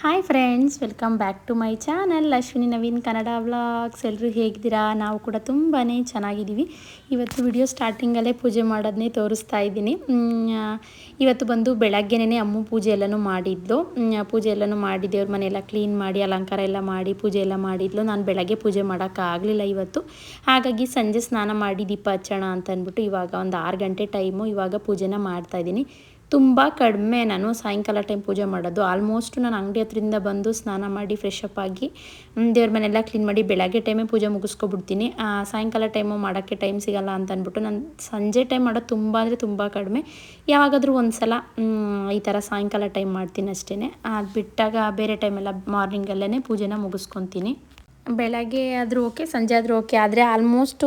Hi friends welcome back to my channel Ashwini Naveen Kannada vlogs ಎಲ್ಲರೂ ಹೇಗಿದ್ದೀರಾ? ನಾವು ಕೂಡ ತುಂಬಾ ಚೆನ್ನಾಗಿದ್ದೀವಿ. ಇವತ್ತು ವಿಡಿಯೋ ಸ್ಟಾರ್ಟಿಂಗಲ್ಲೇ ಪೂಜೆ ಮಾಡೋದನ್ನೇ ತೋರಿಸ್ತಾ ಇದ್ದೀನಿ. ಇವತ್ತು ಬಂದು ಬೆಳಗ್ಗೆನೇ ಅಮ್ಮ ಪೂಜೆ ಎಲ್ಲನೂ ಮಾಡಿದ್ಲು. ಪೂಜೆ ಎಲ್ಲನೂ ಮಾಡಿ ದೇವ್ರ ಮನೆಯೆಲ್ಲ ಕ್ಲೀನ್ ಮಾಡಿ, ಅಲಂಕಾರ ಎಲ್ಲ ಮಾಡಿ, ಪೂಜೆ ಎಲ್ಲ ಮಾಡಿದ್ಲು. ನಾನು ಬೆಳಗ್ಗೆ ಪೂಜೆ ಮಾಡೋಕ್ಕಾಗಲಿಲ್ಲ ಇವತ್ತು. ಹಾಗಾಗಿ ಸಂಜೆ ಸ್ನಾನ ಮಾಡಿ ದೀಪ ಹಚ್ಚೋಣ ಅಂತ ಅಂದ್ಬಿಟ್ಟು ಇವಾಗ ಒಂದು ಆರು ಗಂಟೆ ಟೈಮು ಇವಾಗ ಪೂಜೆನ ಮಾಡ್ತಾ ಇದ್ದೀನಿ. ತುಂಬ ಕಡಿಮೆ ನಾನು ಸಾಯಂಕಾಲ ಟೈಮ್ ಪೂಜೆ ಮಾಡೋದು. ಆಲ್ಮೋಸ್ಟ್ ನಾನು ಅಂಗಡಿ ಹತ್ರದಿಂದ ಬಂದು ಸ್ನಾನ ಮಾಡಿ ಫ್ರೆಶ್ ಅಪ್ ಆಗಿ ದೇವ್ರ ಮನೆಲ್ಲ ಕ್ಲೀನ್ ಮಾಡಿ ಬೆಳಗ್ಗೆ ಟೈಮೇ ಪೂಜೆ ಮುಗಿಸ್ಕೊಬಿಡ್ತೀನಿ. ಸಾಯಂಕಾಲ ಟೈಮು ಮಾಡೋಕ್ಕೆ ಟೈಮ್ ಸಿಗಲ್ಲ ಅಂತ ಅಂದ್ಬಿಟ್ಟು ನಾನು ಸಂಜೆ ಟೈಮ್ ಮಾಡೋದು ತುಂಬ ಅಂದರೆ ತುಂಬ ಕಡಿಮೆ. ಯಾವಾಗಾದರೂ ಒಂದು ಸಲ ಈ ಥರ ಸಾಯಂಕಾಲ ಟೈಮ್ ಮಾಡ್ತೀನಿ ಅಷ್ಟೇ ಅದು ಬಿಟ್ಟಾಗ ಬೇರೆ ಟೈಮೆಲ್ಲ ಮಾರ್ನಿಂಗಲ್ಲೇ ಪೂಜೆನ ಮುಗಿಸ್ಕೊತೀನಿ. ಬೆಳಗ್ಗೆ ಆದರೂ ಓಕೆ ಸಂಜೆ ಆದರೂ ಓಕೆ ಆದರೆ ಆಲ್ಮೋಸ್ಟು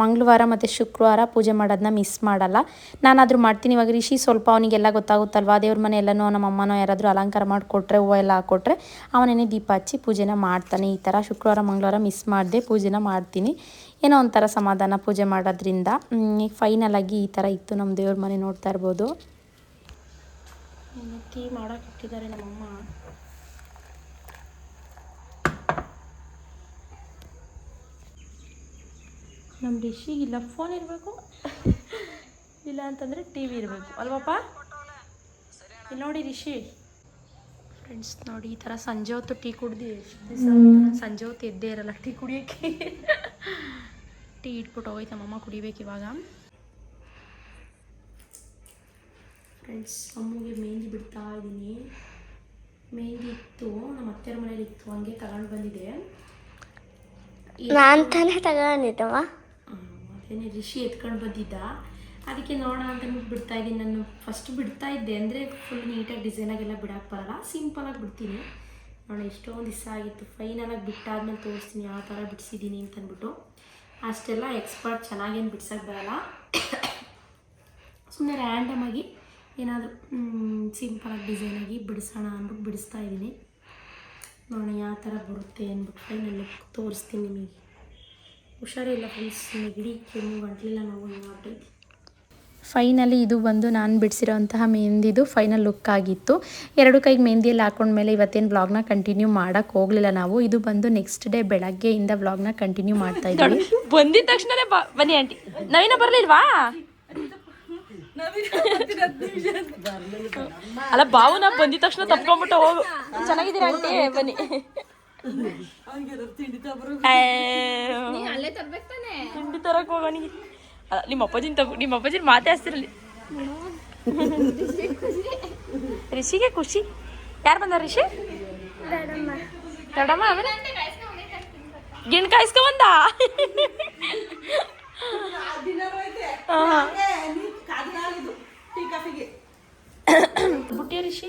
ಮಂಗಳವಾರ ಮತ್ತು ಶುಕ್ರವಾರ ಪೂಜೆ ಮಾಡೋದನ್ನ ಮಿಸ್ ಮಾಡಲ್ಲ. ನಾನಾದರೂ ಮಾಡ್ತೀನಿ, ಇವಾಗ ರಿಷಿ ಸ್ವಲ್ಪ ಅವನಿಗೆಲ್ಲ ಗೊತ್ತಾಗುತ್ತಲ್ವ? ದೇವ್ರ ಮನೆ ಎಲ್ಲನೂ ನಮ್ಮ ಅಮ್ಮನೋ ಯಾರಾದರೂ ಅಲಂಕಾರ ಮಾಡಿಕೊಟ್ರೆ, ಹೂವು ಎಲ್ಲ ಹಾಕ್ಕೊಟ್ರೆ ಅವನೇನೆ ದೀಪ ಹಚ್ಚಿ ಪೂಜೆನ ಮಾಡ್ತಾನೆ. ಈ ಥರ ಶುಕ್ರವಾರ, ಮಂಗಳವಾರ ಮಿಸ್ ಮಾಡದೆ ಪೂಜೆನ ಮಾಡ್ತೀನಿ. ಏನೋ ಒಂಥರ ಸಮಾಧಾನ ಪೂಜೆ ಮಾಡೋದ್ರಿಂದ. ಈಗ ಫೈನಲ್ ಆಗಿ ಈ ಥರ ಇತ್ತು ನಮ್ಮ ದೇವ್ರ ಮನೆ ನೋಡ್ತಾ ಇರ್ಬೋದು. ಟೀ ಮಾಡೋಕೆ ನಮ್ಮಮ್ಮ. ನಮ್ಮ ಡಿಶಿಗೆ ಇಲ್ಲ ಫೋನ್ ಇರಬೇಕು. ಇಲ್ಲ ಅಂತಂದರೆ ಟಿ ವಿ ಇರಬೇಕು. ಅಲ್ವಪ್ಪ ನೋಡಿ ರಿಷಿ. ಫ್ರೆಂಡ್ಸ್ ನೋಡಿ ಈ ಥರ ಸಂಜೆ ಹೊತ್ತು ಟೀ ಕುಡ್ದು ಸಂಜೆ ಹೊತ್ತು ಎದ್ದೇ ಇರಲ್ಲ ಟೀ ಕುಡಿಯೋಕ್ಕೆ. ಟೀ ಇಟ್ಬಿಟ್ಟು ಹೋಯ್ತು ನಮ್ಮಮ್ಮ ಕುಡಿಬೇಕು ಇವಾಗ. ಫ್ರೆಂಡ್ಸ್ ಅಮ್ಮಗೆ ಮೆಹಂದಿ ಬಿಡ್ತಾ ಇದ್ದೀನಿ ಮೆಹಂದಿ ಇತ್ತು, ನಮ್ಮ ಅತ್ತೆಯವ್ರ ಮನೇಲಿ ಇತ್ತು, ಹಂಗೆ ತಗೊಂಡು ಬಂದಿದೆ. ನಾನು ತಾನೇ ತಗೊಂಡಿದ್ದವ ಅದೇನೆ ರಿಷಿ ಎತ್ಕೊಂಡು ಬಂದಿದ್ದ. ಅದಕ್ಕೆ ನೋಡೋಣ ಅಂತ ಬಿಡ್ತಾ ಇದ್ದೀನಿ. ನಾನು ಫಸ್ಟ್ ಬಿಡ್ತಾ ಇದ್ದೆ ಅಂದರೆ ಫುಲ್ ನೀಟಾಗಿ ಡಿಸೈನಾಗೆಲ್ಲ ಬಿಡಕ್ಕೆ ಬರಲ್ಲ. ಸಿಂಪಲಾಗಿ ಬಿಡ್ತೀನಿ. ನೋಡೋಣ, ಎಷ್ಟೊಂದು ದಿವಸ ಆಗಿತ್ತು. ಫೈನಲಾಗಿ ಬಿಟ್ಟಾದ್ಮೇಲೆ ತೋರಿಸ್ತೀನಿ ಯಾವ ಥರ ಬಿಡಿಸಿದ್ದೀನಿ ಅಂತ ಅಂದ್ಬಿಟ್ಟು. ಅಷ್ಟೆಲ್ಲ ಎಕ್ಸ್ಪರ್ಟ್ ಚೆನ್ನಾಗೇನು ಬಿಡ್ಸೋಕ್ಕೆ ಬರಲ್ಲ. ಸುಮ್ಮನೆ ರ್ಯಾಂಡಮಾಗಿ ಏನಾದರೂ ಸಿಂಪಲಾಗಿ ಡಿಸೈನಾಗಿ ಬಿಡಿಸೋಣ ಅಂದ್ಬಿಟ್ಟು ಬಿಡಿಸ್ತಾ ಇದ್ದೀನಿ. ನೋಡೋಣ ಯಾವ ಥರ ಬರುತ್ತೆ ಅಂದ್ಬಿಟ್ಟು ಫೈನಲ್ ತೋರಿಸ್ತೀನಿ ನಿಮಗೆ. ಹುಷಾರಿಲ್ಲ ಫ್ರೆಂಡ್ಸ್ ನೆಗಡಿ ಕೆಮ್ಮು ಗಂಟಲಿಲ್ಲ ನೋವು ಮಾಡ್ತೀವಿ ಫೈನಲಿ ಇದು ಬಂದು ನಾನು ಬಿಡಿಸಿರೋಂತಹ ಮೆಹಂದಿದು ಫೈನಲ್ ಲುಕ್ ಆಗಿತ್ತು. ಎರಡು ಕೈಗೆ ಮೆಹಂದಿಯಲ್ಲಿ ಹಾಕೊಂಡ್ಮೇಲೆ ಇವತ್ತೇನು ವ್ಲಾಗ್ನ ಕಂಟಿನ್ಯೂ ಮಾಡೋಕ್ಕೆ ಹೋಗಲಿಲ್ಲ ನಾವು. ಇದು ಬಂದು ನೆಕ್ಸ್ಟ್ ಡೇ ಬೆಳಗ್ಗೆಯಿಂದ ವ್ಲಾಗ್ನ ಕಂಟಿನ್ಯೂ ಮಾಡ್ತಾ ಇದ್ದೀವಿ. ಬಂದಿದ ತಕ್ಷಣನೇ ಬಾ ಬನ್ನಿ ಆಂಟಿ. ನವೀನ ಬರಲಿಲ್ವಾ? ಅಲ್ಲ ಬಾವು ನಾ ಬಂದಿದ ತಕ್ಷಣ ತಪ್ಕೊಂಡ್ಬಿಟ್ಟು ಹೋಗು. ಚೆನ್ನಾಗಿದ್ದೀರಾ ಆಂಟಿ? ಬನ್ನಿ. ತಿಂಡಿ ತರಕ್ ಹೋಗೋನಿಗೆ ಅಲ್ಲ ನಿಮ್ಮ ಅಪ್ಪಾಜಿನ ತಗೋ ನಿಮ್ಮ ಅಪ್ಪಾಜಿನ ಮಾತೇ ಹಸ್ತಿರಲಿ ರಿಷಿಗೆ ಖುಷಿ. ಯಾರು ಬಂದಾರ ರಿಷಿ? ದೊಡ್ಡಮ್ಮ ಆಮೇಲೆ ಗಿಣ್ ಕಾಯಿಸ್ಕೊ ಬಂದ? ಬುಟ್ಟಿಯ ರಿಷಿ?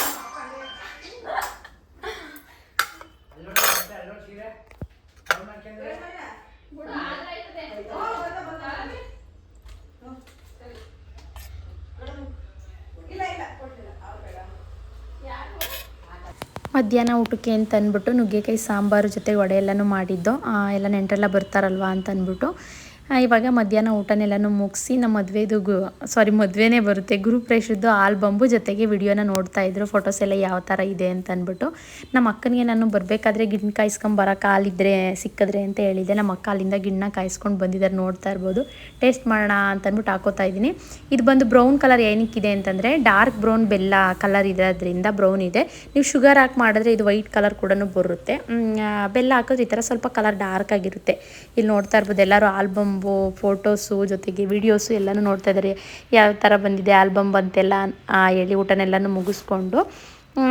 ಮಧ್ಯಾಹ್ನ ಊಟಕ್ಕೆ ಅಂತ ಅಂದ್ಬಿಟ್ಟು ನುಗ್ಗೆಕಾಯಿ, ಸಾಂಬಾರು ಜೊತೆ ವಡೆ ಎಲ್ಲನೂ ಮಾಡಿದ್ದು. ಎಲ್ಲ ನೆಂಟರೆಲ್ಲ ಬರ್ತಾರಲ್ವಾ ಅಂತ ಅಂದ್ಬಿಟ್ಟು ಇವಾಗ ಮಧ್ಯಾಹ್ನ ಊಟನೆಲ್ಲನೂ ಮುಗಿಸಿ ನಮ್ಮ ಮದುವೆದು ಗು ಸಾರಿ ಮದುವೆನೇ ಬರುತ್ತೆ. ಗುರು ಪ್ರೇಷದ್ದು ಆಲ್ಬಂಬು ಜೊತೆಗೆ ವಿಡಿಯೋನ ನೋಡ್ತಾ ಇದ್ರು. ಫೋಟೋಸ್ ಎಲ್ಲ ಯಾವ ಥರ ಇದೆ ಅಂತ ಅಂದ್ಬಿಟ್ಟು. ನಮ್ಮ ಅಕ್ಕನಿಗೆ ನಾನು ಬರಬೇಕಾದ್ರೆ ಗಿಣ್ಣ ಕಾಯಿಸ್ಕೊಂಡು ಬರೋಕೆ ಹಾಲಿದ್ರೆ ಸಿಕ್ಕಿದ್ರೆ ಅಂತ ಹೇಳಿದೆ ನಮ್ಮ ಅಕ್ಕ ಅಲ್ಲಿಂದ ಗಿಣ್ಣ ಕಾಯಿಸ್ಕೊಂಡು ಬಂದಿದ್ದಾರೆ ನೋಡ್ತಾ ಇರ್ಬೋದು. ಟೇಸ್ಟ್ ಮಾಡೋಣ ಅಂತ ಅಂದ್ಬಿಟ್ಟು ಹಾಕೋತಾ ಇದ್ದೀನಿ. ಇದು ಬಂದು ಬ್ರೌನ್ ಕಲರ್ ಏನಕ್ಕಿದೆ ಅಂತಂದರೆ ಡಾರ್ಕ್ ಬ್ರೌನ್ ಬೆಲ್ಲ ಕಲರ್ ಇರೋದ್ರಿಂದ ಬ್ರೌನ್ ಇದೆ. ನೀವು ಶುಗರ್ ಹಾಕಿ ಮಾಡಿದ್ರೆ ಇದು ವೈಟ್ ಕಲರ್ ಕೂಡ ಬರುತ್ತೆ. ಬೆಲ್ಲ ಹಾಕಿದ್ರೆ ಈ ಥರ ಸ್ವಲ್ಪ ಕಲರ್ ಡಾರ್ಕ್ ಆಗಿರುತ್ತೆ. ಇಲ್ಲಿ ನೋಡ್ತಾ ಇರ್ಬೋದು ಎಲ್ಲರೂ ಆಲ್ಬಂಬು ಫೋಟೋಸು ಜೊತೆಗೆ ವಿಡಿಯೋಸು ಎಲ್ಲನೂ ನೋಡ್ತಾ ಇದ್ದಾರೆ. ಯಾವ ಥರ ಬಂದಿದೆ ಆಲ್ಬಮ್ ಬಂತೆಲ್ಲ ಆ, ಹೇಳಿ ಊಟನೆಲ್ಲನೂ ಮುಗಿಸ್ಕೊಂಡು.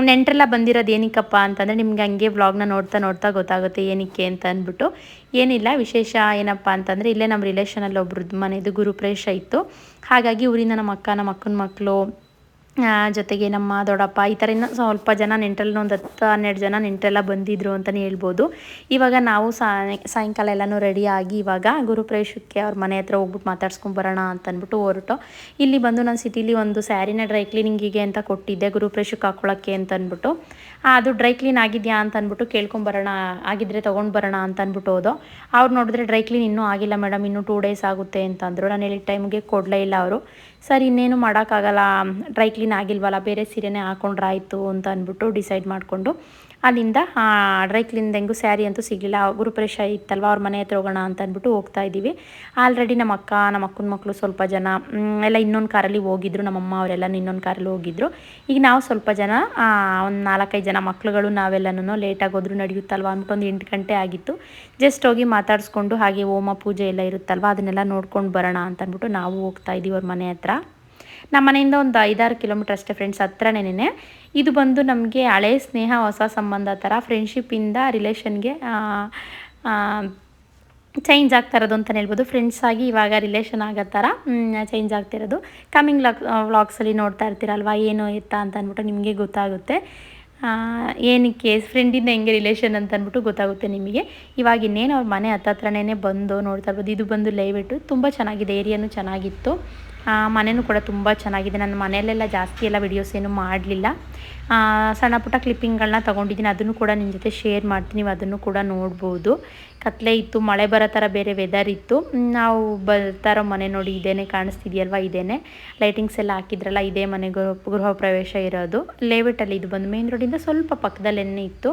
ನೆಂಟರೆಲ್ಲ ಬಂದಿರೋದು ಏನಕ್ಕಪ್ಪ ಅಂತಂದರೆ ನಿಮ್ಗೆ ಹಂಗೆ ವ್ಲಾಗ್ನ ನೋಡ್ತಾ ನೋಡ್ತಾ ಗೊತ್ತಾಗುತ್ತೆ ಏನಕ್ಕೆ ಅಂತ ಅಂದ್ಬಿಟ್ಟು. ಏನಿಲ್ಲ ವಿಶೇಷ ಏನಪ್ಪ ಅಂತಂದರೆ ಇಲ್ಲೇ ನಮ್ಮ ರಿಲೇಷನಲ್ಲಿ ಒಬ್ರದ್ದು ಮನೆಯದು ಗುರುಪ್ರೇಶ ಇತ್ತು. ಹಾಗಾಗಿ ಊರಿಂದ ನಮ್ಮ ಅಕ್ಕ ನಮ್ಮ ಅಕ್ಕನ ಮಕ್ಕಳು ಜೊತೆಗೆ ನಮ್ಮ ದೊಡ್ಡಪ್ಪ ಈ ಥರ ಇನ್ನೂ ಸ್ವಲ್ಪ ಜನ ನೆಂಟರಲ್ಲಿ ಒಂದು ಹತ್ತು ಹನ್ನೆರಡು ಜನ ನೆಂಟರೆಲ್ಲ ಬಂದಿದ್ರು ಅಂತಲೇ ಹೇಳ್ಬೋದು. ಇವಾಗ ನಾವು ಸಾಯ ಸಾಯಂಕಾಲ ಎಲ್ಲನೂ ರೆಡಿ ಆಗಿ ಇವಾಗ ಗುರುಪ್ರವೇಶಕ್ಕೆ ಅವ್ರ ಮನೆ ಹತ್ರ ಹೋಗ್ಬಿಟ್ಟು ಮಾತಾಡ್ಸ್ಕೊಂಡು ಬರೋಣ ಅಂತ ಅಂದ್ಬಿಟ್ಟು ಹೊರಟು. ಇಲ್ಲಿ ಬಂದು ನಾನು ಸಿಟಿಲಿ ಒಂದು ಸ್ಯಾರಿನ ಡ್ರೈ ಕ್ಲೀನಿಂಗಿಗೆ ಅಂತ ಕೊಟ್ಟಿದ್ದೆ ಗುರುಪ್ರವೇಶಕ್ಕೆ ಹಾಕ್ಕೊಳ್ಳೋಕ್ಕೆ ಅಂತ ಅಂದ್ಬಿಟ್ಟು. ಅದು ಡ್ರೈ ಕ್ಲೀನ್ ಆಗಿದೆಯಾ? ಅಂತ ಅಂದ್ಬಿಟ್ಟು ಕೇಳ್ಕೊಂಬರೋಣ ಆಗಿದ್ರೆ ತೊಗೊಂಡು ಬರೋಣ, ಅಂತ ಅಂದ್ಬಿಟ್ಟು ಹೋದೋ. ಅವ್ರು ನೋಡಿದ್ರೆ ಡ್ರೈ ಕ್ಲೀನ್ ಇನ್ನೂ ಆಗಿಲ್ಲ ಮೇಡಮ್, ಇನ್ನೂ ಟೂ ಡೇಸ್ ಆಗುತ್ತೆ, ಅಂತ ಅಂದರು. ನಾನು ಹೇಳಿದ ಟೈಮ್ಗೆ ಕೊಡಲೇ ಇಲ್ಲ ಅವರು. ಸರ್, ಇನ್ನೇನು ಮಾಡೋಕ್ಕಾಗಲ್ಲ ಡ್ರೈ ಕ್ಲೀನ್ ಆಗಿಲ್ವಲ್ಲ, ಬೇರೆ ಸೀರೆನೇ ಹಾಕೊಂಡ್ರೆ ಆಯಿತು ಅಂತ ಅಂದ್ಬಿಟ್ಟು ಡಿಸೈಡ್ ಮಾಡಿಕೊಂಡು ಅಲ್ಲಿಂದ ಡ್ರೈ ಕ್ಲೀನ್ ಹೆಂಗೂ ಸ್ಯಾರಿ ಅಂತೂ ಸಿಗಲಿಲ್ಲ. ಗುರುಪ್ರೇಶ ಇತ್ತಲ್ವ, ಅವ್ರ ಮನೆ ಹತ್ರ ಹೋಗೋಣ ಅಂತ ಅಂದ್ಬಿಟ್ಟು ಹೋಗ್ತಾ ಇದ್ದೀವಿ. ಆಲ್ರೆಡಿ ನಮ್ಮ ಅಕ್ಕ, ನಮ್ಮ ಅಕ್ಕನ ಮಕ್ಕಳು ಸ್ವಲ್ಪ ಜನ ಎಲ್ಲ ಇನ್ನೊಂದು ಕಾರಲ್ಲಿ ಹೋಗಿದ್ರು. ನಮ್ಮಮ್ಮ ಅವರೆಲ್ಲ ಇನ್ನೊಂದು ಕಾರಲ್ಲಿ ಹೋಗಿದ್ರು. ಈಗ ನಾವು ಸ್ವಲ್ಪ ಜನ ಒಂದು ನಾಲ್ಕೈದು ಜನ ಮಕ್ಕಳುಗಳು ನಾವೆಲ್ಲನೂ ಲೇಟಾಗಿ ಹೋದ್ರು, ನಡೆಯುತ್ತಲ್ವ ಒಂದು ಎಂಟು ಗಂಟೆ ಆಗಿತ್ತು. ಜಸ್ಟ್ ಹೋಗಿ ಮಾತಾಡಿಸ್ಕೊಂಡು ಹಾಗೆ ಹೋಮ ಪೂಜೆ ಎಲ್ಲ ಇರುತ್ತಲ್ವ, ಅದನ್ನೆಲ್ಲ ನೋಡ್ಕೊಂಡು ಬರೋಣ ಅಂತ ಅಂದ್ಬಿಟ್ಟು ನಾವು ಹೋಗ್ತಾ ಇದ್ದೀವಿ ಅವ್ರ ಮನೆ ಹತ್ರ. ನಮ್ಮ ಮನೆಯಿಂದ ಒಂದು ಐದಾರು ಕಿಲೋಮೀಟರ್ ಅಷ್ಟೇ ಫ್ರೆಂಡ್ಸ್ ಹತ್ರನೇ ಇದು ಬಂದು ನಮಗೆ ಹಳೆ ಸ್ನೇಹ, ಹೊಸ ಸಂಬಂಧ ಥರ ಫ್ರೆಂಡ್ಶಿಪ್ಪಿಂದ ರಿಲೇಷನ್ಗೆ ಚೇಂಜ್ ಆಗ್ತಾ ಇರೋದು ಅಂತಲೇ ಹೇಳ್ಬೋದು. ಫ್ರೆಂಡ್ಸ್ ಆಗಿ ಇವಾಗ ರಿಲೇಷನ್ ಆಗೋ ಥರ ಚೇಂಜ್ ಆಗ್ತಿರೋದು ಕಮ್ಮಿಂಗ್ ಲಾಕ್ ವ್ಲಾಗ್ಸಲ್ಲಿ ನೋಡ್ತಾ ಇರ್ತೀರಲ್ವ, ಏನು ಎತ್ತ ಅಂತ ಅಂದ್ಬಿಟ್ಟು ನಿಮಗೆ ಗೊತ್ತಾಗುತ್ತೆ. ಏನಕ್ಕೆ ಫ್ರೆಂಡಿಂದ ಹೆಂಗೆ ರಿಲೇಷನ್ ಅಂತ ಅಂದ್ಬಿಟ್ಟು ಗೊತ್ತಾಗುತ್ತೆ ನಿಮಗೆ. ಇವಾಗ ಇನ್ನೇನು ಅವ್ರ ಮನೆ ಹತ್ತತ್ರನೇ ಬಂದು ನೋಡ್ತಾ ಇರ್ಬೋದು. ಇದು ಬಂದು ಲೈವಿಟ್ಟು ತುಂಬ ಚೆನ್ನಾಗಿದೆ ಏರಿಯಾನು ಚೆನ್ನಾಗಿತ್ತು. ಮನೆಯೂ ಕೂಡ ತುಂಬ ಚೆನ್ನಾಗಿದೆ. ನನ್ನ ಮನೆಯಲ್ಲೆಲ್ಲ ಜಾಸ್ತಿ ಎಲ್ಲ ವಿಡಿಯೋಸ್ ಏನು ಮಾಡಲಿಲ್ಲ. ಸಣ್ಣ ಪುಟ್ಟ ಕ್ಲಿಪ್ಪಿಂಗ್ಗಳನ್ನ ತೊಗೊಂಡಿದ್ದೀನಿ. ಅದನ್ನು ಕೂಡ ನಿಮ್ಮ ಜೊತೆ ಶೇರ್ ಮಾಡ್ತೀನಿ. ನೀವು ಅದನ್ನು ಕೂಡ ನೋಡ್ಬೋದು. ಕತ್ಲೆ ಇತ್ತು, ಮಳೆ ಬರೋ ಥರ ಬೇರೆ ವೆದರ್ ಇತ್ತು. ನಾವು ಬರ್ತಾ ಇರೋ ಮನೆ ನೋಡಿ, ಇದೇನೆ ಕಾಣಿಸ್ತಿದೆಯಲ್ವ, ಇದೇನೆ? ಲೈಟಿಂಗ್ಸ್ ಎಲ್ಲ ಹಾಕಿದ್ರಲ್ಲ, ಇದೇ ಮನೆ ಗೃಹ ಗೃಹ ಪ್ರವೇಶ ಇರೋದು. ಲೇಔಟಲ್ಲಿ ಇದು ಬಂದು ಮೇನ್ ರೋಡಿಂದ ಸ್ವಲ್ಪ ಪಕ್ಕದಲ್ಲೇ ಇತ್ತು.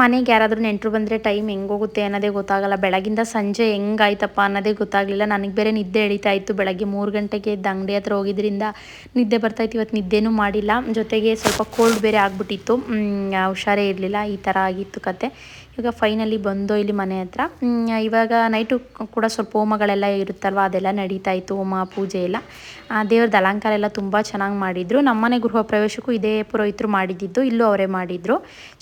ಮನೆಗೆ ಯಾರಾದರೂ ನೆಂಟರು ಬಂದರೆ ಟೈಮ್ ಹೆಂಗೋಗುತ್ತೆ ಅನ್ನೋದೇ ಗೊತ್ತಾಗಲ್ಲ. ಬೆಳಗಿಂದ ಸಂಜೆ ಹೆಂಗಾಯ್ತಪ್ಪ ಅನ್ನೋದೇ ಗೊತ್ತಾಗಲಿಲ್ಲ. ನನಗೆ ಬೇರೆ ನಿದ್ದೆ ಎಳಿತಾ ಇತ್ತು. ಬೆಳಗ್ಗೆ ಮೂರು ಗಂಟೆಗೆ ಎದ್ದು ಅಂಗಡಿ ಹತ್ರ ಹೋಗಿದ್ರಿಂದ ನಿದ್ದೆ ಬರ್ತಾಯಿತ್ತು ಇವತ್ತು ನಿದ್ದೆನೂ ಮಾಡಿಲ್ಲ. ಜೊತೆಗೆ ಸ್ವಲ್ಪ ಕೋಲ್ಡ್ ಬೇರೆ ಆಗಿಬಿಟ್ಟಿತ್ತು. ಹುಷಾರೇ ಇರಲಿಲ್ಲ. ಈ ಥರ ಆಗಿತ್ತು ಕತೆ. ಇವಾಗ ಫೈನಲಿ ಬಂದೋ ಇಲ್ಲಿ ಮನೆ ಹತ್ರ. ಇವಾಗ ನೈಟು ಕೂಡ ಸ್ವಲ್ಪ ಹೋಮಗಳೆಲ್ಲ ಇರುತ್ತಲ್ವ, ಅದೆಲ್ಲ ನಡೀತಾ ಇತ್ತು, ಹೋಮ, ಪೂಜೆ ಎಲ್ಲ. ದೇವ್ರದ್ದು ಅಲಂಕಾರ ಎಲ್ಲ ತುಂಬ ಚೆನ್ನಾಗಿ ಮಾಡಿದರು. ನಮ್ಮನೆ ಗೃಹ ಪ್ರವೇಶಕ್ಕೂ ಇದೇ ಪುರೋಹಿತರು ಮಾಡಿದ್ದಿದ್ದು, ಇಲ್ಲೂ ಅವರೇ ಮಾಡಿದರು.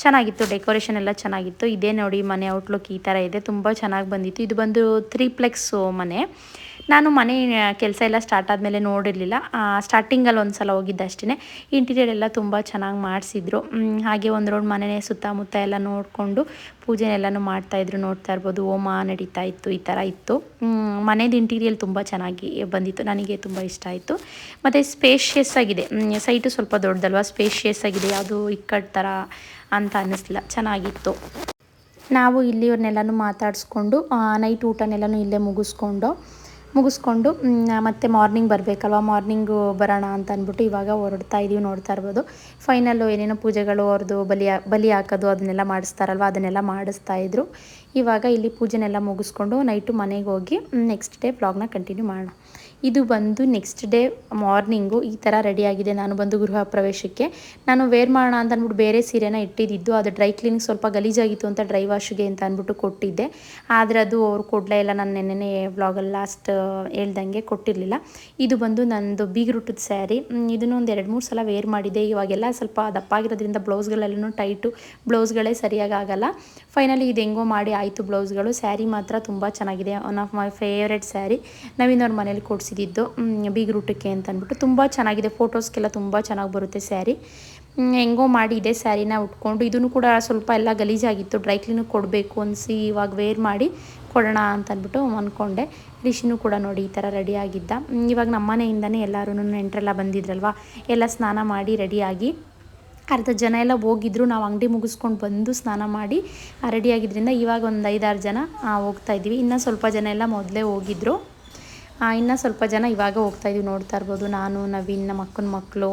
ಚೆನ್ನಾಗಿತ್ತು ಡೆಕೋರೇಷನ್ ಎಲ್ಲ ಚೆನ್ನಾಗಿತ್ತು. ಇದೇ ನೋಡಿ ಮನೆ ಔಟ್ಲುಕ್ ಈ ಥರ ಇದೆ, ತುಂಬ ಚೆನ್ನಾಗಿ ಬಂದಿತ್ತು. ಇದು ಬಂದು ತ್ರೀ ಪ್ಲೆಕ್ಸ್ ಮನೆ. ನಾನು ಮನೆ ಕೆಲಸ ಎಲ್ಲ ಸ್ಟಾರ್ಟ್ ಆದಮೇಲೆ ನೋಡಿರಲಿಲ್ಲ. ಸ್ಟಾರ್ಟಿಂಗಲ್ಲಿ ಒಂದು ಸಲ ಹೋಗಿದ್ದೆ ಅಷ್ಟೇ ಇಂಟೀರಿಯರ್ ಎಲ್ಲ ತುಂಬ ಚೆನ್ನಾಗಿ ಮಾಡಿಸಿದ್ರು. ಹಾಗೆ ಒಂದು ರೋಡ್ ಮನೆ ಸುತ್ತಮುತ್ತ ಎಲ್ಲ ನೋಡಿಕೊಂಡು ಪೂಜೆ ಎಲ್ಲನೂ ಮಾಡ್ತಾಯಿದ್ರು ನೋಡ್ತಾ ಇರ್ಬೋದು, ಹೋಮ ನಡೀತಾ ಇತ್ತು, ಈ ಥರ ಇತ್ತು. ಮನೇದು ಇಂಟೀರಿಯಲ್ ತುಂಬ ಚೆನ್ನಾಗಿ ಬಂದಿತ್ತು. ನನಗೆ ತುಂಬ ಇಷ್ಟ ಆಯಿತು. ಮತ್ತು ಸ್ಪೇಷಿಯಸ್ ಆಗಿದೆ. ಸೈಟು ಸ್ವಲ್ಪ ದೊಡ್ಡದಲ್ವ? ಸ್ಪೇಷಿಯಸ್ ಆಗಿದೆ. ಯಾವುದು ಇಕ್ಕಟ್ ಥರ ಅಂತ ಅನ್ನಿಸ್ಲಿಲ್ಲ ಚೆನ್ನಾಗಿತ್ತು. ನಾವು ಇಲ್ಲಿಯವ್ರನ್ನೆಲ್ಲನೂ ಮಾತಾಡಿಸ್ಕೊಂಡು ನೈಟ್ ಊಟನೆಲ್ಲನೂ ಇಲ್ಲೇ ಮುಗಿಸ್ಕೊಂಡು ಮುಗಿಸ್ಕೊಂಡು ಮತ್ತೆ ಮಾರ್ನಿಂಗ್ ಬರಬೇಕಲ್ವ? ಮಾರ್ನಿಂಗು ಬರೋಣ ಅಂತ ಅಂದ್ಬಿಟ್ಟು ಇವಾಗ ಹೊರಡ್ತಾ ಇದ್ದೀವಿ ನೋಡ್ತಾ ಇರ್ಬೋದು. ಫೈನಲ್ಲು ಏನೇನೋ ಪೂಜೆಗಳು ಅವ್ರದ್ದು ಬಲಿ ಬಲಿ ಹಾಕೋದು, ಅದನ್ನೆಲ್ಲ ಮಾಡಿಸ್ತಾರಲ್ವ? ಅದನ್ನೆಲ್ಲ ಮಾಡಿಸ್ತಾ ಇದ್ರು. ಇವಾಗ ಇಲ್ಲಿ ಪೂಜೆನೆಲ್ಲ ಮುಗಿಸ್ಕೊಂಡು ನೈಟು ಮನೆಗೆ ಹೋಗಿ ನೆಕ್ಸ್ಟ್ ಡೇ ಬ್ಲಾಗ್ನ ಕಂಟಿನ್ಯೂ ಮಾಡೋಣ. ಇದು ಬಂದು ನೆಕ್ಸ್ಟ್ ಡೇ ಮಾರ್ನಿಂಗು ಈ ಥರ ರೆಡಿಯಾಗಿದೆ ನಾನು ಬಂದು ಗೃಹ ಪ್ರವೇಶಕ್ಕೆ. ನಾನು ವೇರ್ ಮಾಡೋಣ ಅಂತ ಅಂದ್ಬಿಟ್ಟು ಬೇರೆ ಸೀರೆನ ಇಟ್ಟಿದ್ದು ಅದು ಡ್ರೈ ಕ್ಲೀನಿಂಗ್ ಸ್ವಲ್ಪ ಗಲೀಜಾಗಿತ್ತು ಅಂತ ಡ್ರೈ ವಾಶ್ಗೆ ಅಂತ ಅಂದ್ಬಿಟ್ಟು ಕೊಟ್ಟಿದ್ದೆ. ಆದರೆ ಅದು ಅವ್ರು ಕೊಡಲೇ ಇಲ್ಲ. ನಾನು ನೆನ್ನೆ ವ್ಲಾಗಲ್ಲಿ ಲಾಸ್ಟ್ ಹೇಳ್ದಂಗೆ ಕೊಟ್ಟಿರಲಿಲ್ಲ. ಇದು ಬಂದು ನಂದು ಬೀಗ್ರೂಟದ ಸ್ಯಾರಿ ಇದನ್ನು ಒಂದು ಎರಡು ಮೂರು ಸಲ ವೇರ್ ಮಾಡಿದೆ. ಇವಾಗೆಲ್ಲ ಸ್ವಲ್ಪ ದಪ್ಪಾಗಿರೋದ್ರಿಂದ ಬ್ಲೌಸ್ಗಳೆಲ್ಲೂ ಟೈಟು ಬ್ಲೌಸ್ಗಳೇ ಸರಿಯಾಗಿ ಆಗಲ್ಲ. ಫೈನಲಿ ಇದು ಹೆಂಗೋ ಮಾಡಿ ಆಯಿತು ಬ್ಲೌಸ್ಗಳು. ಸ್ಯಾರಿ ಮಾತ್ರ ತುಂಬ ಚೆನ್ನಾಗಿದೆ. One of my favourite sari ನವೀನವ್ರ ಮನೇಲಿ ಕೊಡಿಸಿದ್ದು ಬೀಗ್ರೂಟಕ್ಕೆ ಅಂತ ಅಂದ್ಬಿಟ್ಟು ತುಂಬ ಚೆನ್ನಾಗಿದೆ. ಫೋಟೋಸ್ಗೆಲ್ಲ ತುಂಬ ಚೆನ್ನಾಗಿ ಬರುತ್ತೆ ಸ್ಯಾರಿ. ಹೆಂಗೋ ಮಾಡಿ ಇದೇ ಸ್ಯಾರಿನ ಉಟ್ಕೊಂಡು. ಇದನ್ನು ಕೂಡ ಸ್ವಲ್ಪ ಎಲ್ಲ ಗಲೀಜಾಗಿತ್ತು. ಡ್ರೈ ಕ್ಲೀನಿಗೆ ಕೊಡಬೇಕು ಅನಿಸಿ ಇವಾಗ ವೇರ್ ಮಾಡಿ ಕೊಡೋಣ ಅಂತ ಅಂದ್ಬಿಟ್ಟು ಅಂದ್ಕೊಂಡೆ ರಿಷಿನೂ ಕೂಡ ನೋಡಿ ಈ ಥರ ರೆಡಿ ಆಗಿದ್ದ. ಇವಾಗ ನಮ್ಮ ಮನೆಯಿಂದನೇ ಎಲ್ಲರೂ ನೆಂಟರೆಲ್ಲ ಬಂದಿದ್ರಲ್ವ? ಎಲ್ಲ ಸ್ನಾನ ಮಾಡಿ ರೆಡಿಯಾಗಿ ಅರ್ಧ ಜನ ಎಲ್ಲ ಹೋಗಿದ್ರು. ನಾವು ಅಂಗಡಿ ಮುಗಿಸ್ಕೊಂಡು ಬಂದು ಸ್ನಾನ ಮಾಡಿ ರೆಡಿಯಾಗಿದ್ದರಿಂದ ಇವಾಗ ಒಂದು ಐದಾರು ಜನ ಹೋಗ್ತಾ ಇನ್ನು ಸ್ವಲ್ಪ ಜನ ಎಲ್ಲ ಮೊದಲೇ ಹೋಗಿದ್ರು. ಇನ್ನು ಸ್ವಲ್ಪ ಜನ ಇವಾಗ ಹೋಗ್ತಾ ಇದೀವಿ ನೋಡ್ತಾ ಇರ್ಬೋದು. ನಾನು, ನವೀನ್, ನಮ್ಮ ಅಕ್ಕನ ಮಕ್ಕಳು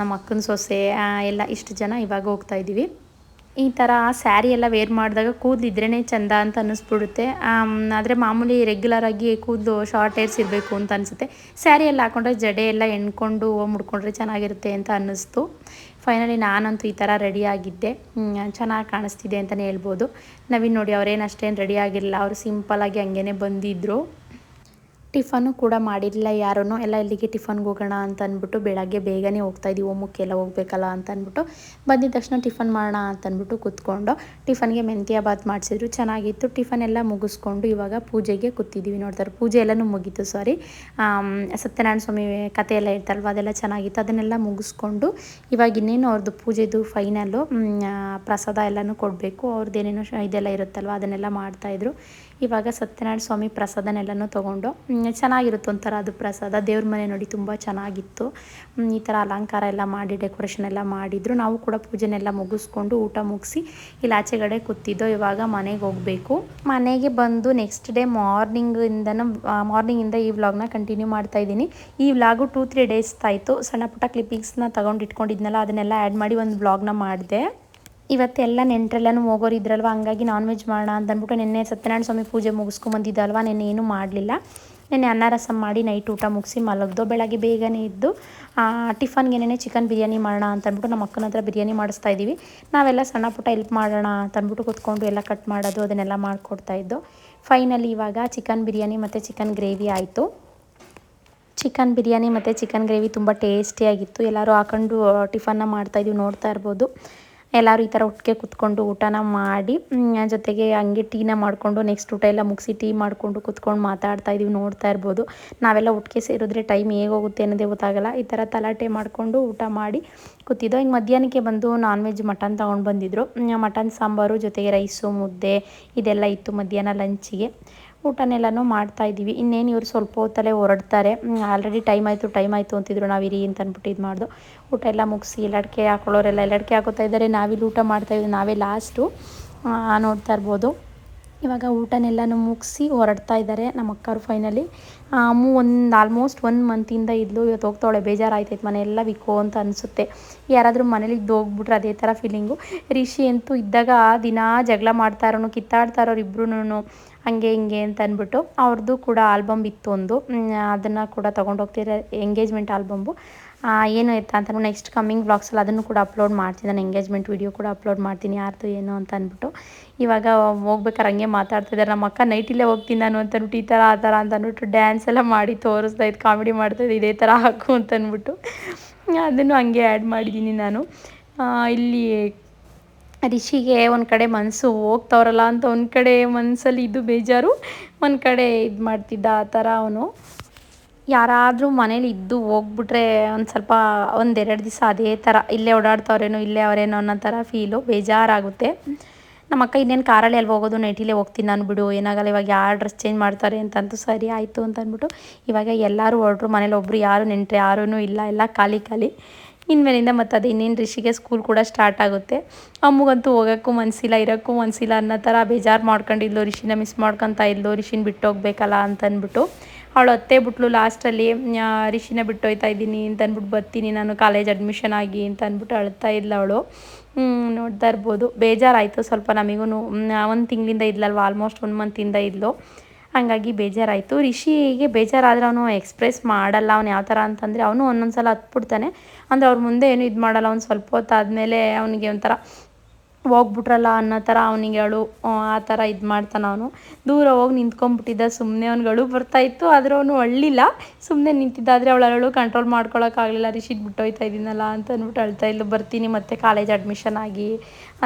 ನಮ್ಮ ಅಕ್ಕನ ಸೊಸೆ ಎಲ್ಲ ಇಷ್ಟು ಜನ ಇವಾಗ ಹೋಗ್ತಾ ಇದ್ದೀವಿ. ಈ ಥರ ಸ್ಯಾರಿ ಎಲ್ಲ ವೇರ್ ಮಾಡಿದಾಗ ಕೂದಲಿದ್ರೇ ಚಂದ ಅಂತ ಅನ್ನಿಸ್ಬಿಡುತ್ತೆ. ಆದರೆ ಮಾಮೂಲಿ ರೆಗ್ಯುಲರ್ ಆಗಿ ಕೂದಲು ಶಾರ್ಟ್ ಹೇರ್ಸ್ ಇರಬೇಕು ಅಂತ ಅನಿಸುತ್ತೆ. ಸ್ಯಾರಿ ಎಲ್ಲ ಹಾಕೊಂಡ್ರೆ ಜಡೆ ಎಲ್ಲ ಎಣ್ಕೊಂಡು ಮುಡ್ಕೊಂಡ್ರೆ ಚೆನ್ನಾಗಿರುತ್ತೆ ಅಂತ ಅನ್ನಿಸ್ತು. ಫೈನಲಿ ನಾನಂತೂ ಈ ಥರ ರೆಡಿ ಆಗಿದ್ದೆ. ಚೆನ್ನಾಗಿ ಕಾಣಿಸ್ತಿದೆ ಅಂತಲೇ ಹೇಳ್ಬೋದು. ನವೀನ್ ನೋಡಿ ಅವ್ರೇನು ಅಷ್ಟೇನು ರೆಡಿ ಆಗಿರಲಿಲ್ಲ ಅವರು ಸಿಂಪಲಾಗಿ ಹಂಗೇ ಬಂದಿದ್ದರು ಟಿಫನ್ನು ಕೂಡ ಮಾಡಿರಲಿಲ್ಲ ಯಾರೂ ಎಲ್ಲ ಇಲ್ಲಿಗೆ ಟಿಫನ್ಗೆ ಹೋಗೋಣ ಅಂತ ಅಂದ್ಬಿಟ್ಟು ಬೆಳಗ್ಗೆ ಬೇಗನೆ ಹೋಗ್ತಾ ಇದ್ದೀವಿ ಹೋಮಕ್ಕೆಲ್ಲ ಹೋಗ್ಬೇಕಲ್ಲ ಅಂತ ಅಂದ್ಬಿಟ್ಟು ಬಂದಿದ ತಕ್ಷಣ ಟಿಫನ್ ಮಾಡೋಣ ಅಂತ ಅಂದ್ಬಿಟ್ಟು ಕೂತ್ಕೊಂಡು ಟಿಫನ್ಗೆ ಮೆಂತ್ಯ, ಬಾತ್ ಮಾಡಿಸಿದ್ರು. ಚೆನ್ನಾಗಿತ್ತು. ಟಿಫನ್ ಎಲ್ಲ ಮುಗಿಸ್ಕೊಂಡು ಇವಾಗ ಪೂಜೆಗೆ ಕೂತಿದ್ದೀವಿ ನೋಡ್ತಾರೆ, ಪೂಜೆ ಎಲ್ಲನೂ ಮುಗೀತು, ಸಾರಿ. ಸತ್ಯನಾರಾಯಣ ಸ್ವಾಮಿ ಕತೆ ಎಲ್ಲ ಇರ್ತಲ್ವ ಅದೆಲ್ಲ ಚೆನ್ನಾಗಿತ್ತು. ಅದನ್ನೆಲ್ಲ ಮುಗಿಸ್ಕೊಂಡು ಇವಾಗ ಇನ್ನೇನು ಅವ್ರದ್ದು ಪೂಜೆದು ಫೈನಲ್ಲು ಪ್ರಸಾದ ಎಲ್ಲನೂ ಕೊಡಬೇಕು. ಅವ್ರದ್ದು ಏನೇನೋ ಇದೆಲ್ಲ ಇರುತ್ತಲ್ವ, ಅದನ್ನೆಲ್ಲ ಮಾಡ್ತಾಯಿದ್ರು ಇವಾಗ ಸತ್ಯನಾರಾಯಣ ಸ್ವಾಮಿ ಪ್ರಸಾದನೆಲ್ಲನೂ ತೊಗೊಂಡು ಚೆನ್ನಾಗಿರುತ್ತೆ ಒಂಥರ ಅದು ಪ್ರಸಾದ. ದೇವ್ರ ಮನೆ ನೋಡಿ ತುಂಬ ಚೆನ್ನಾಗಿತ್ತು. ಈ ಥರ ಅಲಂಕಾರ ಎಲ್ಲ ಮಾಡಿ, ಡೆಕೋರೇಷನ್ ಎಲ್ಲ ಮಾಡಿದ್ರು. ನಾವು ಕೂಡ ಪೂಜೆನೆಲ್ಲ ಮುಗಿಸ್ಕೊಂಡು ಊಟ ಮುಗಿಸಿ ಇಲ್ಲಿ ಆಚೆಗಡೆ ಕೂತಿದ್ದೋ. ಇವಾಗ ಮನೆಗೆ ಹೋಗಬೇಕು. ಮನೆಗೆ ಬಂದು ನೆಕ್ಸ್ಟ್ ಡೇ ಮಾರ್ನಿಂಗಿಂದನೂ ಮಾರ್ನಿಂಗಿಂದ ಈ ವ್ಲಾಗ್ನ ಕಂಟಿನ್ಯೂ ಮಾಡ್ತಾ ಇದ್ದೀನಿ. ಈ ವ್ಲಾಗು ಟೂ ತ್ರೀ ಡೇಸ್ ತಾಯಿತು ಸಣ್ಣ ಪುಟ್ಟ ಕ್ಲಿಪ್ಪಿಂಗ್ಸ್ನ ತಗೊಂಡು ಇಟ್ಕೊಂಡಿದ್ನಲ್ಲ, ಅದನ್ನೆಲ್ಲ ಆ್ಯಡ್ ಮಾಡಿ ಒಂದು ವ್ಲಾಗ್ನ ಮಾಡಿದೆ. ಇವತ್ತೆಲ್ಲ ನೆಂಟರೆಲ್ಲನೂ ಹೋಗೋರು ಇದ್ರಲ್ವ? ಹಂಗಾಗಿ ನಾನ್ ವೆಜ್ ಮಾಡೋಣ ಅಂತ ಅಂದ್ಬಿಟ್ಟು ನಿನ್ನೆ ಸತ್ಯನಾರಾಯಣ ಸ್ವಾಮಿ ಪೂಜೆ ಮುಗಿಸ್ಕೊಂಬಂದಿದ್ದಲ್ವ? ನೆನ್ನೆ ಏನೂ ಮಾಡಲಿಲ್ಲ. ನೆನ್ನೆ ಅನ್ನ ರಸಂ ಮಾಡಿ ನೈಟ್ ಊಟ ಮುಗಿಸಿ ಮಲಗ್ದು. ಬೆಳಗ್ಗೆ ಬೇಗನೆ ಇದ್ದು ಟಿಫನ್ಗೆ ಏನೇನೆ ಚಿಕನ್ ಬಿರಿಯಾನಿ ಮಾಡೋಣ ಅಂತ ಅಂದ್ಬಿಟ್ಟು ನಮ್ಮ ಅಕ್ಕನ ಹತ್ರ ಬಿರಿಯಾನಿ ಮಾಡಿಸ್ತಾ ಇದ್ದೀವಿ. ನಾವೆಲ್ಲ ಸಣ್ಣ ಪುಟ್ಟ ಹೆಲ್ಪ್ ಮಾಡೋಣ ಅಂತ ಅಂದ್ಬಿಟ್ಟು ಕೂತ್ಕೊಂಡು ಎಲ್ಲ ಕಟ್ ಮಾಡೋದು, ಅದನ್ನೆಲ್ಲ ಮಾಡಿಕೊಡ್ತಾ ಇದ್ದು. ಫೈನಲಿ ಇವಾಗ ಚಿಕನ್ ಬಿರಿಯಾನಿ ಮತ್ತು ಚಿಕನ್ ಗ್ರೇವಿ ಆಯಿತು. ಚಿಕನ್ ಬಿರಿಯಾನಿ ಮತ್ತು ಚಿಕನ್ ಗ್ರೇವಿ ತುಂಬ ಟೇಸ್ಟಿಯಾಗಿತ್ತು ಎಲ್ಲರೂ ಹಾಕೊಂಡು ಟಿಫನ್ನ ಮಾಡ್ತಾಯಿದ್ವಿ ನೋಡ್ತಾ ಇರ್ಬೋದು. ಎಲ್ಲರೂ ಈ ಥರ ಒಟ್ಟಿಗೆ ಕುತ್ಕೊಂಡು ಊಟನ ಮಾಡಿ ಜೊತೆಗೆ ಹಂಗೆ ಟೀನ ಮಾಡಿಕೊಂಡು ನೆಕ್ಸ್ಟ್ ಊಟ ಎಲ್ಲ ಮುಗಿಸಿ ಟೀ ಮಾಡಿಕೊಂಡು ಕುತ್ಕೊಂಡು ಮಾತಾಡ್ತಾ ಇದೀವಿ, ನೋಡ್ತಾ ಇರ್ಬೋದು. ನಾವೆಲ್ಲ ಒಟ್ಟಿಗೆ ಸೇರಿದ್ರೆ ಟೈಮ್ ಹೇಗೋಗುತ್ತೆ ಅನ್ನೋದೇ ಗೊತ್ತಾಗಲ್ಲ. ಈ ಥರ ತಲಾಟೆ ಮಾಡಿಕೊಂಡು ಊಟ ಮಾಡಿ ಕೂತಿದ್ದೋ, ಹಿಂಗೆ ಮಧ್ಯಾಹ್ನಕ್ಕೆ ಬಂದು ನಾನ್ ವೆಜ್ ಮಟನ್ ತೊಗೊಂಡು ಬಂದಿದ್ರು. ಮಟನ್ ಸಾಂಬಾರು ಜೊತೆಗೆ ರೈಸು ಮುದ್ದೆ, ಇದೆಲ್ಲ ಇತ್ತು ಮಧ್ಯಾಹ್ನ ಲಂಚಿಗೆ ಊಟನೆಲ್ಲನೂ ಮಾಡ್ತಾ ಇದ್ದೀವಿ. ಇನ್ನೇನು ಇವರು ಸ್ವಲ್ಪ ಹೊತ್ತಲ್ಲೇ ಹೊರಡ್ತಾರೆ. ಆಲ್ರೆಡಿ ಟೈಮ್ ಆಯಿತು ಟೈಮ್ ಆಯಿತು ಅಂತಿದ್ರು ನಾವು ಇರಿ ಅಂತ ಅಂದ್ಬಿಟ್ಟು ಇದು ಮಾಡ್ದು. ಊಟ ಎಲ್ಲ ಮುಗಿಸಿ ಎಲ್ಲಡ್ಕೆ ಹಾಕೊಳ್ಳೋರೆಲ್ಲ ಲಡ್ಕೆ ಹಾಕೋತಾ ಇದ್ದಾರೆ. ನಾವಿಲ್ಲಿ ಊಟ ಮಾಡ್ತಾ ಇದ್ದೀವಿ ನಾವೇ ಲಾಸ್ಟು ನೋಡ್ತಾ ಇರ್ಬೋದು. ಇವಾಗ ಊಟನೆಲ್ಲನೂ ಮುಗಿಸಿ ಹೊರಡ್ತಾ ಇದ್ದಾರೆ ನಮ್ಮ ಅಕ್ಕರು ಫೈನಲಿ ಅಮ್ಮು ಒಂದು ಆಲ್ಮೋಸ್ಟ್ ಒನ್ ಮಂತಿಂದ ಇದ್ಲು. ಇವತ್ತು ಹೋಗ್ತಾವಳೆ, ಬೇಜಾರಾಯ್ತೈತೆ ಮನೆಯೆಲ್ಲ ವಿಕೋ ಅಂತ ಅನಿಸುತ್ತೆ. ಯಾರಾದರೂ ಮನೇಲಿ ಹೋಗ್ಬಿಟ್ರೆ ಅದೇ ಥರ ಫೀಲಿಂಗು ರಿಷಿ ಅಂತೂ ಇದ್ದಾಗ ದಿನ ಜಗಳ ಮಾಡ್ತಾ ಇರೋನು, ಕಿತ್ತಾಡ್ತಾ ಇರೋರು ಇಬ್ರು ಹಂಗೆ ಹಿಂಗೆ ಅಂತ ಅಂದ್ಬಿಟ್ಟು ಅವ್ರದ್ದು ಕೂಡ ಆಲ್ಬಮ್ ಇತ್ತು ಒಂದು. ಅದನ್ನು ಕೂಡ ತೊಗೊಂಡು ಹೋಗ್ತಿರೋ ಎಂಗೇಜ್ಮೆಂಟ್ ಆಲ್ಬಂಬು ಏನು ಇತ್ತು ಅಂತ ನೆಕ್ಸ್ಟ್ ಕಮ್ಮಿಂಗ್ ಬ್ಲಾಗ್ಸಲ್ಲಿ ಅದನ್ನು ಕೂಡ ಅಪ್ಲೋಡ್ ಮಾಡ್ತೀನಿ. ನಾನು ಎಂಗೇಜ್ಮೆಂಟ್ ವೀಡಿಯೋ ಕೂಡ ಅಪ್ಲೋಡ್ ಮಾಡ್ತೀನಿ, ಯಾರ್ದು ಏನು ಅಂತ ಅಂದ್ಬಿಟ್ಟು. ಇವಾಗ ಹೋಗ್ಬೇಕಾರೆ ಹಂಗೆ ಮಾತಾಡ್ತಾ ಇದ್ದಾರೆ. ನಮ್ಮ ಅಕ್ಕ ನೈಟಿಲ್ಲೇ ಹೋಗ್ತೀನಿ ನಾನು ಅಂತ ಅಂದ್ಬಿಟ್ಟು, ಈ ಥರ ಆ ಥರ ಅಂತ ಅಂದ್ಬಿಟ್ಟು ಡ್ಯಾನ್ಸ್ ಎಲ್ಲ ಮಾಡಿ ತೋರಿಸ್ತಾ ಇತ್ತು ಕಾಮಿಡಿ ಮಾಡ್ತಾ ಇದೇ ಥರ ಹಾಕು ಅಂತ ಅಂದ್ಬಿಟ್ಟು. ಅದನ್ನು ಹಂಗೆ ಆ್ಯಡ್ ಮಾಡಿದ್ದೀನಿ ನಾನು. ಇಲ್ಲಿ ರಿಷಿಗೆ ಒಂದು ಕಡೆ ಮನಸ್ಸು ಹೋಗ್ತಾವ್ರಲ್ಲ ಅಂತ ಒಂದು ಕಡೆ ಮನಸ್ಸಲ್ಲಿ ಇದು ಬೇಜಾರು. ಒಂದು ಕಡೆ ಇದು ಮಾಡ್ತಿದ್ದ ಆ ಥರ ಅವನು. ಯಾರಾದರೂ ಮನೇಲಿ ಇದ್ದು ಹೋಗ್ಬಿಟ್ರೆ ಒಂದು ಸ್ವಲ್ಪ ಒಂದೆರಡು ದಿವಸ ಅದೇ ಥರ ಇಲ್ಲೇ ಓಡಾಡ್ತವ್ರೇನೋ, ಇಲ್ಲೇ ಅವರೇನೋ ಅನ್ನೋ ಥರ ಫೀಲು ಬೇಜಾರಾಗುತ್ತೆ. ನಮ್ಮ ಅಕ್ಕ ಇನ್ನೇನು ಕಾರಲ್ಲಿ ಅಲ್ಲಿ ಹೋಗೋದು, ನೈಟಿಲೇ ಹೋಗ್ತೀನಿ ನಾನು ಬಿಡು, ಏನಾಗಲ್ಲ ಇವಾಗ ಯಾರು ಡ್ರೆಸ್ ಚೇಂಜ್ ಮಾಡ್ತಾರೆ ಅಂತಂತೂ ಸರಿ ಆಯಿತು ಅಂತ ಅಂದ್ಬಿಟ್ಟು ಇವಾಗ ಎಲ್ಲರೂ ಹೊರಟ್ರು, ಮನೇಲಿ ಒಬ್ಬರು ಯಾರು ನೆಂಟ್ರೆ ಯಾರೂ ಇಲ್ಲ, ಎಲ್ಲ ಖಾಲಿ ಖಾಲಿ. ಇನ್ಮೇಲಿಂದ ಮತ್ತು ಅದು ಇನ್ನೇನು ರಿಷಿಗೆ ಸ್ಕೂಲ್ ಕೂಡ ಸ್ಟಾರ್ಟ್ ಆಗುತ್ತೆ. ಅಮ್ಮಗಂತೂ ಹೋಗೋಕ್ಕೂ ಮನಸ್ಸಿಲ್ಲ ಇರೋಕ್ಕೂ ಮನಸ್ಸಿಲ್ಲ ಅನ್ನೋ ಥರ ಬೇಜಾರು ಮಾಡ್ಕೊಂಡಿದ್ಲು, ರಿಷಿನ ಮಿಸ್ ಮಾಡ್ಕೊತಾ ಇದ್ಲು, ರಿಷಿನ ಬಿಟ್ಟು ಹೋಗ್ಬೇಕಲ್ಲ ಅಂತಂದ್ಬಿಟ್ಟು. ಅವಳು ಅತ್ತೆ ಬಿಟ್ಲು ಲಾಸ್ಟಲ್ಲಿ ರಿಷಿನ ಬಿಟ್ಟು ಹೋಯ್ತಾ ಇದ್ದೀನಿ ಅಂತಂದ್ಬಿಟ್ಟು ಬರ್ತೀನಿ, ನಾನು ಕಾಲೇಜ್ ಅಡ್ಮಿಷನ್ ಆಗಿ ಅಂತ ಅಂದ್ಬಿಟ್ಟು ಅಳ್ತಾ ಇದ್ಲು ಅವಳು. ನೋಡ್ತಾ ಇರ್ಬೋದು. ಬೇಜಾರಾಯಿತು ಸ್ವಲ್ಪ ನಮಗೂ ಒಂದು ತಿಂಗಳಿಂದ ಇದ್ಲಲ್ವ ಆಲ್ಮೋಸ್ಟ್ ಒನ್ ಮಂತಿಂದ ಇದ್ಲು. ಹಾಗಾಗಿ ಬೇಜಾರಾಯಿತು. ರಿಷಿಗೆ ಬೇಜಾರಾದರೆ ಅವನು ಎಕ್ಸ್ಪ್ರೆಸ್ ಮಾಡಲ್ಲ, ಅವ್ನು ಯಾವ ಥರ ಅಂತಂದರೆ ಅವನು ಒಂದೊಂದು ಸಲ ಹತ್ಬಿಡ್ತಾನೆ ಅಂದರೆ ಅವ್ರ ಮುಂದೆ ಏನು ಇದು ಮಾಡಲ್ಲ ಅವ್ನು ಸ್ವಲ್ಪ ಹೊತ್ತು ಆದಮೇಲೆ ಅವನಿಗೆ ಒಂಥರ ಹೋಗ್ಬಿಟ್ರಲ್ಲ ಅನ್ನೋ ಥರ ಅವನಿಗೆ ಅಳು ಆ ಥರ ಇದು ಮಾಡ್ತಾನೆ ಅವನು. ದೂರ ಹೋಗಿ ನಿಂತ್ಕೊಂಡ್ಬಿಟ್ಟಿದ್ದ ಸುಮ್ಮನೆ ಅವ್ನುಗಳು ಬರ್ತಾಯಿತ್ತು ಆದರೂ ಅವನು ಅಳ್ಳಿಲ್ಲ. ಸುಮ್ಮನೆ ನಿಂತಿದ್ದಾದರೆ ಅವಳು ಅಳು ಕಂಟ್ರೋಲ್ ಮಾಡ್ಕೊಳಕ್ಕಾಗಲಿಲ್ಲ ರಿಷಿದ್ ಬಿಟ್ಟು ಹೋಯ್ತಾ ಇದ್ದೀನಲ್ಲ ಅಂತ ಅಂದ್ಬಿಟ್ಟು ಅಳ್ತಾ ಇದ್ಲು. ಬರ್ತೀನಿ ಮತ್ತೆ ಕಾಲೇಜ್ ಅಡ್ಮಿಷನ್ ಆಗಿ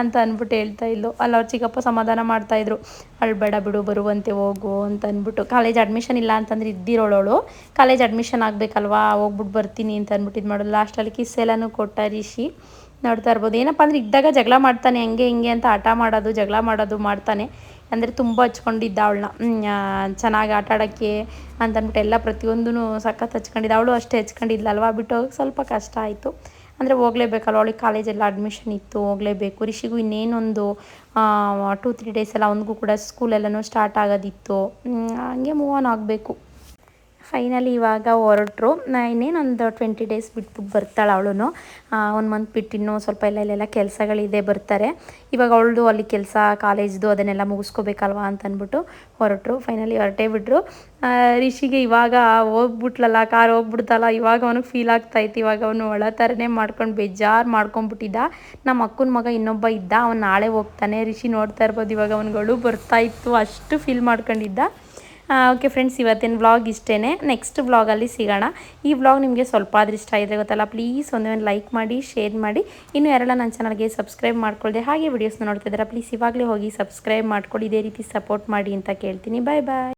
ಅಂತ ಅಂದ್ಬಿಟ್ಟು ಹೇಳ್ತಾ ಇದ್ಲು. ಅಲ್ಲ ಅವ್ರ ಚಿಕ್ಕಪ್ಪ ಸಮಾಧಾನ ಮಾಡ್ತಾಯಿದ್ರು ಅಳ್ಬೇಡ ಬಿಡು, ಬರುವಂತೆ ಹೋಗು ಅಂತ ಅಂದ್ಬಿಟ್ಟು. ಕಾಲೇಜ್ ಅಡ್ಮಿಷನ್ ಇಲ್ಲ ಅಂತಂದ್ರೆ ಇದ್ದಿರೋಳು ಕಾಲೇಜ್ ಅಡ್ಮಿಷನ್ ಆಗಬೇಕಲ್ವಾ? ಹೋಗ್ಬಿಟ್ಟು ಬರ್ತೀನಿ ಅಂತ ಅಂದ್ಬಿಟ್ಟು ಇದು ಮಾಡೋದು. ಲಾಸ್ಟಲ್ಲಿ ಕಿಸ್ ಎಲ್ಲನೂ ಕೊಟ್ಟ ರಿಷಿ. ನೋಡ್ತಾ ಇರ್ಬೋದು. ಏನಪ್ಪ ಅಂದ್ರೆ ಇದ್ದಾಗ ಜಗಳ ಮಾಡ್ತಾನೆ, ಹಂಗೆ ಹಿಂಗೆ ಅಂತ ಆಟ ಮಾಡೋದು, ಜಗಳ ಮಾಡೋದು ಮಾಡ್ತಾನೆ. ಅಂದರೆ ತುಂಬ ಹಚ್ಕೊಂಡಿದ್ದ ಅವಳನ್ನ. ಚೆನ್ನಾಗಿ ಆಟ ಆಡೋಕ್ಕೆ ಅಂತಂದ್ಬಿಟ್ಟು ಎಲ್ಲ ಪ್ರತಿಯೊಂದೂ ಸಖತ್ ಹಚ್ಕೊಂಡಿದ್ದ. ಅವಳು ಅಷ್ಟೇ ಹಚ್ಕೊಂಡಿದ್ಲಲ್ವಾ? ಬಿಟ್ಟು ಹೋಗಕ್ಕೆ ಸ್ವಲ್ಪ ಕಷ್ಟ ಆಯಿತು. ಅಂದರೆ ಹೋಗಲೇಬೇಕಲ್ವ? ಅವಳಿಗೆ ಕಾಲೇಜೆಲ್ಲ ಅಡ್ಮಿಷನ್ ಇತ್ತು, ಹೋಗಲೇಬೇಕು. ರಿಷಿಗೂ ಇನ್ನೇನೊಂದು ಟೂ ತ್ರೀ ಡೇಸ್ ಎಲ್ಲ ಅವನಿಗೂ ಕೂಡ ಸ್ಕೂಲೆಲ್ಲನೂ ಸ್ಟಾರ್ಟ್ ಆಗೋದಿತ್ತು. ಹಂಗೆ ಮೂವ್ ಆನ್ ಆಗಬೇಕು. ಫೈನಲಿ ಇವಾಗ ಹೊರಟ್ರು. ಇನ್ನೇನೊಂದು ಟ್ವೆಂಟಿ ಡೇಸ್ ಬಿಟ್ಟು ಬರ್ತಾಳೆ ಅವಳು ಒಂದು ಮಂತ್ ಬಿಟ್ಟು ಇನ್ನೂ ಸ್ವಲ್ಪ ಎಲ್ಲ ಇಲ್ಲೆಲ್ಲ ಕೆಲಸಗಳಿದೆ ಬರ್ತಾರೆ. ಇವಾಗ ಅವಳದು ಅಲ್ಲಿ ಕೆಲಸ, ಕಾಲೇಜ್ದು ಅದನ್ನೆಲ್ಲ ಮುಗಿಸ್ಕೋಬೇಕಲ್ವಾ ಅಂತ ಅಂದ್ಬಿಟ್ಟು ಹೊರಟ್ರು. ಫೈನಲಿ ಹೊರಟೇ ಬಿಟ್ರು. ರಿಷಿಗೆ ಇವಾಗ ಹೋಗ್ಬಿಟ್ಲಲ್ಲ, ಕಾರ್ ಹೋಗ್ಬಿಡ್ತಲ್ಲ, ಇವಾಗ ಅವನಿಗೆ ಫೀಲ್ ಆಗ್ತಾಯಿತ್ತು ಇವಾಗ ಅವನು ಒಳ ಥರನೇ ಮಾಡ್ಕೊಂಡು ಬೇಜಾರು ಮಾಡ್ಕೊಂಡ್ಬಿಟ್ಟಿದ್ದ. ನಮ್ಮ ಅಕ್ಕನ ಮಗ ಇನ್ನೊಬ್ಬ ಇದ್ದ. ಅವನು ನಾಳೆ ಹೋಗ್ತಾನೆ. ರಿಷಿ ನೋಡ್ತಾ ಇರ್ಬೋದು. ಇವಾಗ ಅವನುಗಳು ಬರ್ತಾಯಿತ್ತು ಅಷ್ಟು ಫೀಲ್ ಮಾಡ್ಕೊಂಡಿದ್ದ. ಓಕೆ ಫ್ರೆಂಡ್ಸ್ ಇವತ್ತಿನ ವ್ಲಾಗ್ ಇಷ್ಟೇ ನೆಕ್ಸ್ಟ್ ವ್ಲಾಗಲ್ಲಿ ಸಿಗೋಣ. ಈ ವ್ಲಾಗ್ ನಿಮಗೆ ಸ್ವಲ್ಪ ಆದ್ರೂ ಇಷ್ಟ ಆಗಿದೆ ಗೊತ್ತಲ್ಲ ಪ್ಲೀಸ್ ಒಂದೇ ಒಂದು ಲೈಕ್ ಮಾಡಿ ಶೇರ್ ಮಾಡಿ. ಇನ್ನು ಯಾರೆಲ್ಲ ನನ್ನ ಚಾನಲ್ಗೆ ಸಬ್ಸ್ಕ್ರೈಬ್ ಮಾಡ್ಕೊಳ್ಳಿ ಹಾಗೆ ವೀಡಿಯೋಸ್ನ ನೋಡ್ತಿದ್ದಾರೆ ಪ್ಲೀಸ್ ಇವಾಗಲೇ ಹೋಗಿ ಸಬ್ಸ್ಕ್ರೈಬ್ ಮಾಡ್ಕೊಳ್ಳಿ, ಇದೇ ರೀತಿ ಸಪೋರ್ಟ್ ಮಾಡಿ ಅಂತ ಕೇಳ್ತೀನಿ. ಬಾಯ್ ಬಾಯ್